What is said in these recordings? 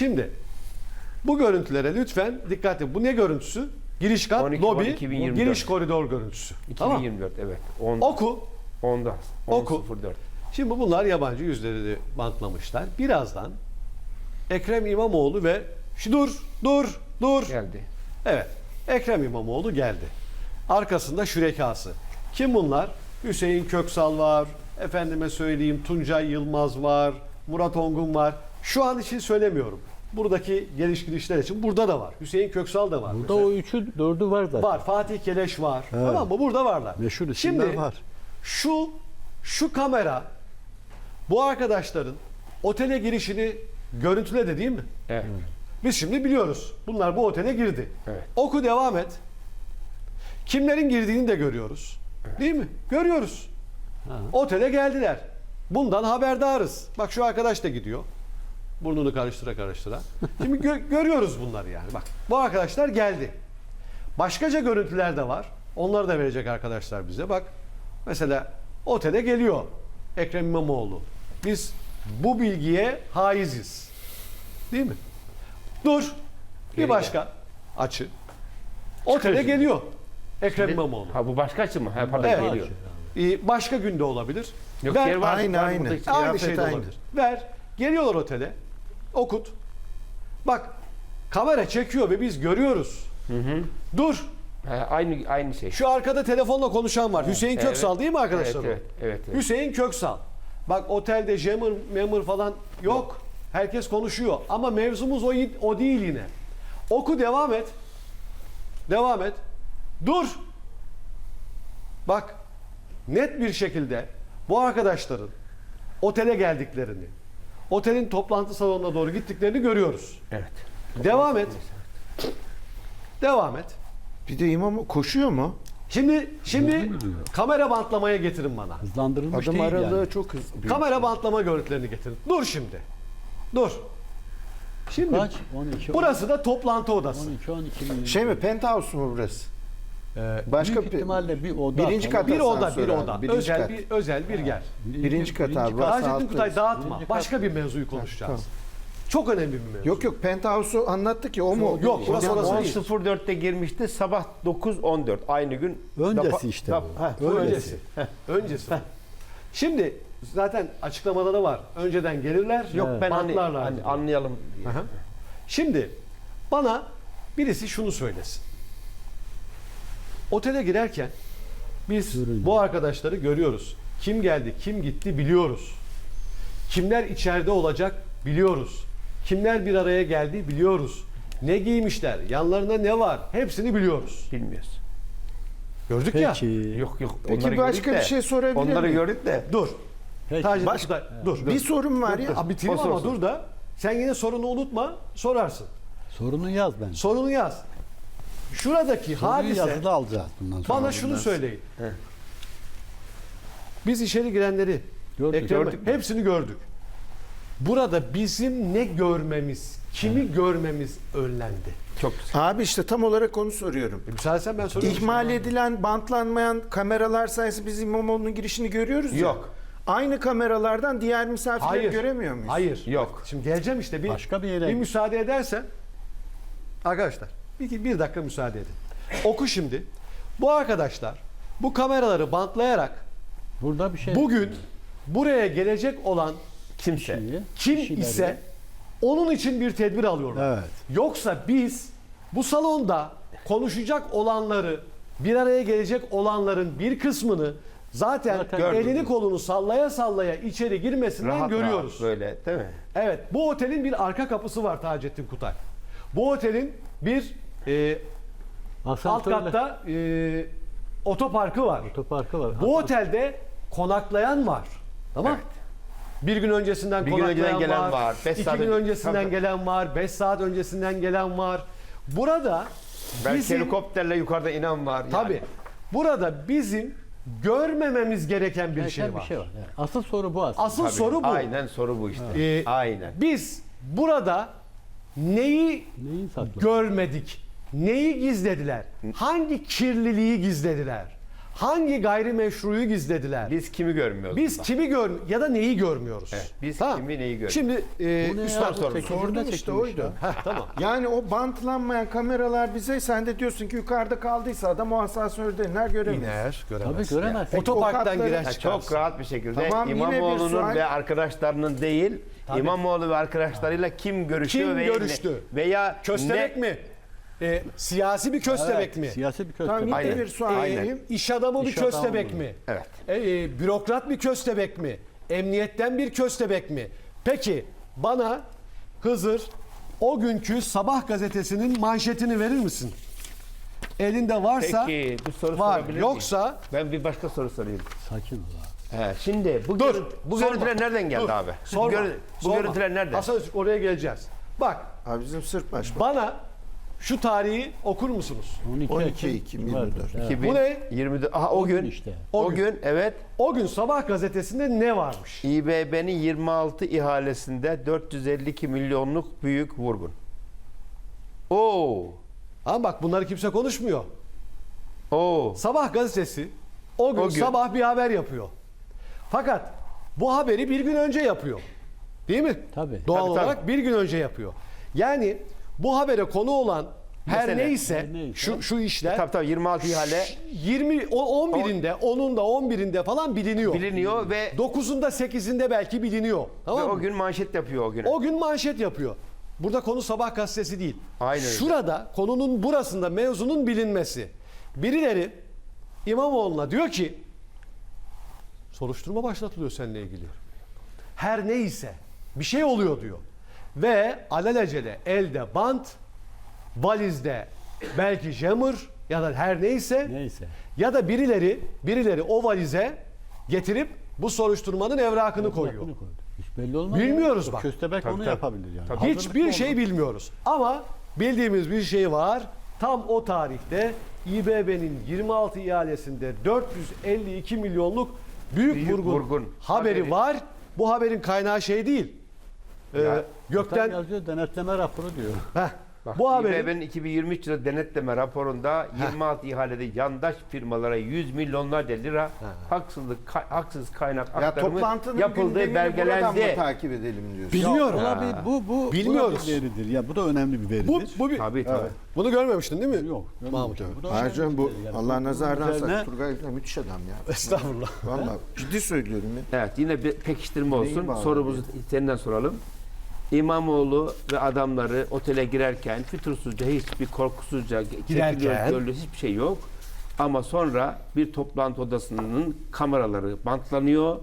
Şimdi bu görüntülere lütfen dikkat edin. Bu ne görüntüsü? Giriş kat, 12, lobi, 2024. giriş koridor görüntüsü. Tamam. 2024 evet. 10, Oku. 10'da. Oku. 10.04. Şimdi bunlar yabancı yüzleri bantlamışlar. Birazdan Ekrem İmamoğlu ve şu dur, dur, dur. Geldi. Evet. Ekrem İmamoğlu geldi. Arkasında şürekası. Kim bunlar? Hüseyin Köksal var. Efendime söyleyeyim Tuncay Yılmaz var. Murat Ongun var. Şu an için söylemiyorum. Buradaki geliş gidişler için burada da var. Hüseyin Köksal da var. Burada mesela. o üçü dördü var zaten. Var. Fatih Keleş var. Tamam mı? Burada varlar. Meşhur isimler Şimdi var. şu şu kamera bu arkadaşların otele girişini görüntüledi değil mi? Evet. Biz şimdi biliyoruz. Bunlar bu otele girdi. Evet. Oku devam et. Kimlerin girdiğini de görüyoruz. Değil mi? Görüyoruz. Otele geldiler. Bundan haberdarız. Bak şu arkadaş da gidiyor. Burnunu karıştıra karıştıra. Şimdi gö- görüyoruz bunları yani. Bak bu arkadaşlar geldi. Başkaca görüntüler de var. Onları da verecek arkadaşlar bize. Bak mesela otele geliyor Ekrem İmamoğlu. Biz bu bilgiye haiziz. Değil mi? Dur. Bir Geri başka açı. Otele geliyor Ekrem İmamoğlu. Ha bu başka açı mı? Ha, pardon Evet. geliyor. Ee, başka günde olabilir. Yok Ver- yer var. Aynı, aynı. Aynı Kıyafet şey de aynı. olabilir. Ver. Geliyorlar otele. Okut. Bak kamera çekiyor ve biz görüyoruz. Dur. Ha, aynı aynı şey. Şu arkada telefonla konuşan var. Hüseyin Evet. Köksal değil mi arkadaşlar? Evet, evet, evet, evet. Hüseyin Köksal. Bak otelde jammer, memur falan yok. Herkes konuşuyor. Ama mevzumuz o, o değil yine. Oku devam et. Devam et. Dur. Bak net bir şekilde bu arkadaşların otele geldiklerini, otelin toplantı salonuna doğru gittiklerini görüyoruz. Evet. Devam et. Devam et. Bir de imam koşuyor mu? Şimdi şimdi kamera bantlamaya getirin bana. Hızlandırılmış Adım değil aralığı yani. çok hızlı. Kamera bantlama görüntülerini getirin. Dur şimdi. Dur. Şimdi Kaç? 12, burası da toplantı odası. 12, 12 milyon. Şey mi penthouse mu burası? Ee, başka büyük bir- ihtimalle bir oda. Birinci kat- Bir oda, asansör bir abi, oda. birinci özel kat. bir özel bir yer. Birinci kat abi. Burası Taceddin altı. Kutay dağıtma. Birinci Başka kat. bir mevzuyu konuşacağız. tamam. Çok önemli bir mevzu. Yok yok penthouse'u anlattı ki o mu? Yok, burası orası değil. 10.04'te girmişti. Sabah 9.14 aynı gün. Öncesi işte bu. Ha, Bu Öncesi. öncesi. Öncesi. Şimdi zaten açıklamada da var. Önceden gelirler. Yok ben hani, hani anlayalım diye. Şimdi bana birisi şunu söylesin. Otele girerken biz Görünüyor. bu arkadaşları görüyoruz. Kim geldi, kim gitti biliyoruz. Kimler içeride olacak biliyoruz. Kimler bir araya geldi biliyoruz. Ne giymişler, yanlarında ne var hepsini biliyoruz. Bilmiyoruz. Gördük ya. Peki. Yok yok. Peki onları başka gördük bir de- şey sorabilir Onları miyim? gördük de. Dur. Peki. Taceddin Baş- Kutay, dur. Bir sorun var ya. Aa, bitireyim O ama sorsun. dur da. Sen yine sorunu unutma, sorarsın. Sorunu yaz ben. Sorunu yaz. Şuradaki Soruyu hadise yazıda alacağız bundan sonra. Bana şunu söyleyin. He. Biz içeri girenleri Gördük. Ekrem Bey, gördük hepsini gördük. Burada bizim ne görmemiz, kimi görmemiz önlendi. Çok güzel. Abi işte tam olarak onu soruyorum. E, müsaaden ben soruyorum. İhmal edilen, bantlanmayan kameralar sayesinde biz İmamoğlu'nun girişini görüyoruz ya. Yok. Aynı kameralardan diğer misafirleri Hayır. göremiyor muyuz? Hayır. Yok. Şimdi geleceğim işte. Bir, Başka bir yere- Bir müsaade edersen. Arkadaşlar bir, bir dakika müsaade edin. Oku şimdi. Bu arkadaşlar bu kameraları bantlayarak Burada bir şey. bugün buraya gelecek olan Kimse. Kişiyi, kim kişileri- ise onun için bir tedbir alıyorlar. Evet. Yoksa biz bu salonda konuşacak olanları, bir araya gelecek olanların bir kısmını zaten, Zaten elini gördük. kolunu sallaya sallaya içeri girmesinden Rahat görüyoruz. rahat böyle değil mi? Evet, bu otelin bir arka kapısı var Taceddin Kutay. Bu otelin bir e, alt Asansörle- katta e, otoparkı var. Otoparkı var. Bu otelde konaklayan var. Tamam? Evet. Bir gün öncesinden Bir gün konaklayan önceden gelen var. var, beş iki saat gün önce- öncesinden Tabii. gelen var. Beş saat öncesinden gelen var. Burada Belki bizim, helikopterle yukarıda inen var. yani. tabii, burada bizim görmememiz gereken bir Gereken şey bir var. şey var. Evet. Asıl soru bu aslında. Asıl Tabii. soru bu. Aynen soru bu işte. Ee, Aynen. Biz burada neyi Neyi görmedik? Neyi gizlediler? Hangi kirliliği gizlediler? Hangi gayrimeşruyu gizlediler? Biz kimi görmüyoruz? Biz burada? kimi gör ya da neyi görmüyoruz? Evet, biz kimi neyi görmüyoruz? Şimdi e, üstad sormuş. Sordum işte oydu. ya. Heh, tamam. Yani o bantlanmayan kameralar bize sen de diyorsun ki yukarıda kaldıysa adam o asansörde iner göremez. İner, Tabii göremez. göremez. Peki, Otoparktan katları- girer çıkarsın. çok rahat bir şekilde Tamam, İmamoğlu'nun ve arkadaşlarının değil, İmamoğlu ve arkadaşlarıyla kim görüşüyor Kim ve görüştü? veya Köstebek ne- mi? E, siyasi bir köstebek Evet, mi? Siyasi bir Tamam köstebek. yine Aynen. bir sual Aynen. vereyim. İş adamı bir İş adamı köstebek mı? mi? Evet. E, e, bürokrat bir köstebek mi? Emniyetten bir köstebek mi? Peki bana Hızır o günkü Sabah gazetesinin manşetini verir misin? Elinde varsa Peki bir soru var. sorabilir miyim? Yoksa ben bir başka soru sorayım. Sakin ol abi. He, şimdi bu, Dur, görüntü- bu sorma. görüntüler nereden geldi Dur, abi? sorma, bu, görü- bu sorma. görüntüler nerede? Hasan Öztürk, oraya geleceğiz. Bak Abi bizim Sırp Başbakanı. bana şu tarihi okur musunuz? 12, 12 Ekim 2024. vardır. Evet. Bu ne? 2024. Aha o gün. işte. O, O gün. gün. evet. O gün Sabah gazetesinde ne varmış? İBB'nin 26 ihalesinde 452 milyonluk büyük vurgun. Oo. Ama bak bunları kimse konuşmuyor. Oo. Sabah gazetesi o gün, O gün. sabah bir haber yapıyor. Fakat bu haberi bir gün önce yapıyor. Değil mi? Tabii. Doğal Tabii, tabii. olarak bir gün önce yapıyor. Yani bu habere konu olan her Mesele. neyse, Her neyse. şu şu işler Tabii tabii 26 ihale 20 o- 11'inde, 10'unda, 11'inde falan biliniyor. biliniyor ve, 9'unda, 8'inde belki biliniyor. ve Tamam mı? o gün manşet yapıyor o gün. O gün manşet yapıyor. Burada konu sabah gazetesi değil. Aynen öyle. Şurada konunun burasında mevzunun bilinmesi. Birileri İmamoğlu'na diyor ki soruşturma başlatılıyor seninle ilgili. Her neyse bir şey oluyor diyor. Ve alelacele elde bant, valizde belki jammer ya da her neyse Neyse. ya da birileri birileri o valize getirip bu soruşturmanın evrakını koyuyor. Koydu. Hiç belli olmaz. Bilmiyoruz ya. bak. Köstebek Tabii, onu tabii. yapabilir yani. Tabii. Hiçbir şey bilmiyoruz. Ama bildiğimiz bir şey var. Tam o tarihte İBB'nin 26 ihalesinde 452 milyonluk büyük, Büyük vurgun, vurgun haberi, haberi. var. Bu haberin kaynağı şey değil. Ee, Ya, Gökten gökten yazıyor denetleme raporu diyor. Heh, Bak, bu haberin İBB'nin 2023 yılı denetleme raporunda 26 ihalede yandaş firmalara 100 milyonlarca lira haksızlık ka- haksız kaynak Ya aktarımı toplantının yapıldığı gündemini buradan mı belgelendi. takip edelim diyorsun? bilmiyorum. Ya, olabilir. bu bu Bilmiyoruz. Bu da bir veridir. Ya bu da önemli bir veridir. bu, bu bir, Tabii tabii. bunu görmemiştin değil mi? Yok. Mahmut abi. Bu da Ayrıca bu veridir. Allah nazardan üzerine- saklı. Turgay müthiş adam ya. Estağfurullah. Vallahi ciddi söylüyorum ya. Evet yine bir pekiştirme olsun. bağlı Sorumuzu senden soralım. İmamoğlu ve adamları otele girerken fütursuzca hiçbir korkusuzca Girerken? çekiliyor, görülüyor, hiçbir şey yok. Ama sonra bir toplantı odasının kameraları bantlanıyor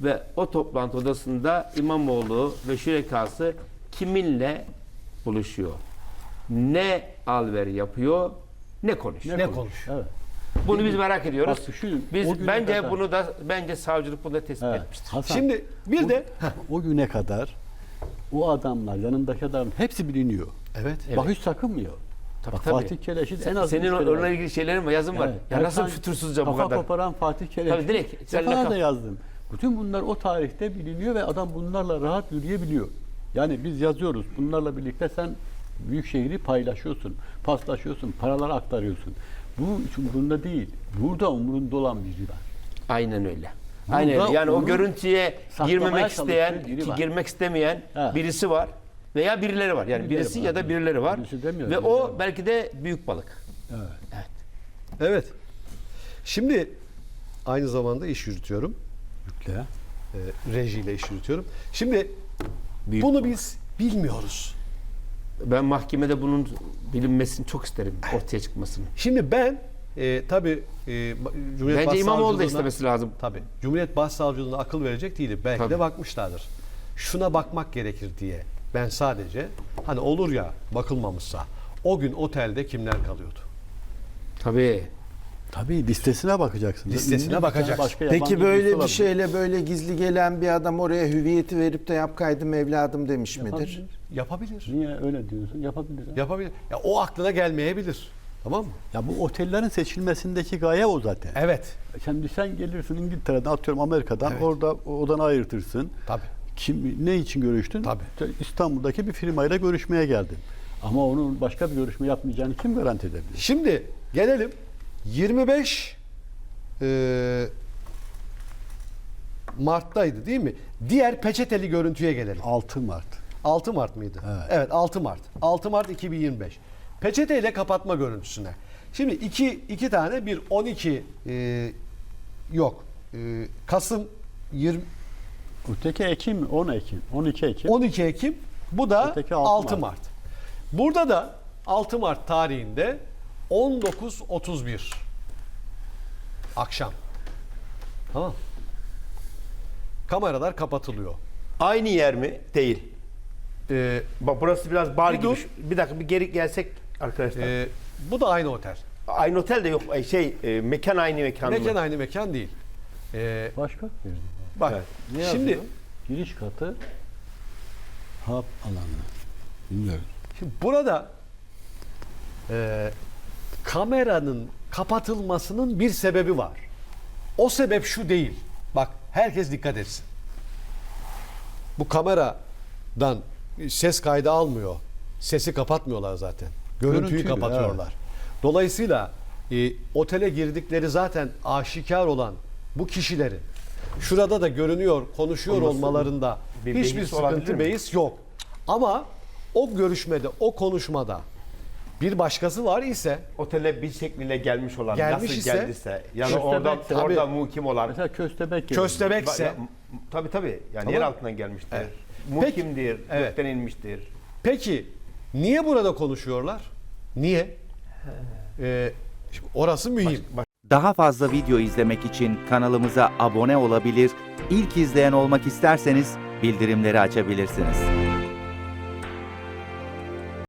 ve o toplantı odasında İmamoğlu ve şürekası kiminle buluşuyor? Ne alver yapıyor, ne konuşuyor? Ne konuş? Evet. Bunu biz merak ediyoruz. Bak şu- o biz bence kadar- bunu da bence savcılık bunu da tespit Evet. etmiştir. Hasan, Şimdi bir de o güne kadar o adamlar yanındaki adam hepsi biliniyor. evet. Bak hiç sakınmıyor. Tabii, Bak, tabii. Fatih Keleş'in en az Senin onunla var. ilgili şeylerin var, yazın var. Evet. Ya nasıl Erkan fütursuzca bu kafa kadar? koparan Fatih Keleş. Tabii direkt, sen Defalarca lakap- yazdım. Bütün bunlar o tarihte biliniyor ve adam bunlarla rahat yürüyebiliyor. Yani biz yazıyoruz. Bunlarla birlikte sen büyük şehri paylaşıyorsun, paslaşıyorsun, paralar aktarıyorsun. Bu hiç umurunda değil. Burada umurunda olan biri var. Aynen öyle. Aynen öyle. Yani o görüntüye saklamaya girmemek isteyen, biri ki var. girmek istemeyen Ha. birisi var veya birileri var. Yani Birileri birisi var. ya da birileri var. Birisi demiyorum, Ve birileri o var. belki de büyük balık. Evet. Evet. Şimdi aynı zamanda iş yürütüyorum. Yükle. E, rejiyle iş yürütüyorum. Şimdi Büyük bunu balık. biz bilmiyoruz. Ben mahkemede bunun bilinmesini çok isterim. Ortaya çıkmasını. Şimdi ben e, tabii e, Cumhuriyet Bence İmamoğlu da istemesi lazım. Tabii. Cumhuriyet Başsavcılığına akıl verecek değilim. Belki Tabii. de bakmışlardır. Şuna bakmak gerekir diye. Ben sadece hani olur ya bakılmamışsa o gün otelde kimler kalıyordu? Tabii. Tabii listesine bakacaksın. Listesine bakacaksın. başka Peki böyle bir şeyle böyle gizli gelen bir adam oraya hüviyeti verip de yap kaydım evladım demiş midir? Yapabilir. Yapabilir. Niye öyle diyorsun? Yapabilir. ha. Yapabilir. Ya o aklına gelmeyebilir. Tamam mı? Ya bu otellerin seçilmesindeki gaye o zaten. Evet. Şimdi sen gelirsin İngiltere'den atıyorum Amerika'dan Evet. orada odanı ayırtırsın. Tabii. Kim ne için görüştün? Tabii. İstanbul'daki bir firmayla görüşmeye geldin. Ama onun başka bir görüşme yapmayacağını kim garanti edebilir? Şimdi gelelim 25 e, Mart'taydı değil mi? Diğer peçeteli görüntüye gelelim. 6 Mart. 6 Mart mıydı? Evet. 6 Mart. 6 Mart 2025. Peçeteyle kapatma görüntüsüne. Şimdi iki, iki tane bir 12 e, yok. E, Kasım 20, Öteki Ekim 10 Ekim. 12 Ekim. 12 Ekim. Bu da Öteki 6 6 Mart. Mart. Burada da 6 Mart tarihinde 19.31 akşam. Tamam. Kameralar kapatılıyor. Aynı yer mi? Değil. Ee, Bak burası biraz bar Bir gibi. dur. Bir dakika bir geri gelsek arkadaşlar. e, bu da aynı otel. aynı otel de yok. Ay, Şey e, mekan aynı mekan Mekan mı? aynı mekan değil. Ee, Başka? bak Evet. Ne şimdi yazıyor? Giriş katı hap alanı. Bilmiyorum. Şimdi burada e, kameranın kapatılmasının bir sebebi var. O sebep şu değil. Bak herkes dikkat etsin. Bu kameradan ses kaydı almıyor. Sesi kapatmıyorlar zaten. Görüntüyü Görüntüyü, kapatıyorlar. Dolayısıyla e, otele girdikleri zaten aşikar olan bu kişilerin şurada da görünüyor, konuşuyor Olması- olmalarında bir hiçbir sıkıntı beis yok. Ama o görüşmede, o konuşmada bir başkası var ise Otele bir şekliyle gelmiş olan Gelmiş nasıl ise- geldiyse ya da Köstebek orada tabii. orada mukim olan Mesela köstebek köstebekse tabii tabii yani Tamam. yer altından gelmiştir. Evet. Mukimdir, Evet. gökten inmiştir. Peki niye burada konuşuyorlar? Niye? Ee, orası mühim. Daha fazla video izlemek için kanalımıza abone olabilir, ilk izleyen olmak isterseniz bildirimleri açabilirsiniz.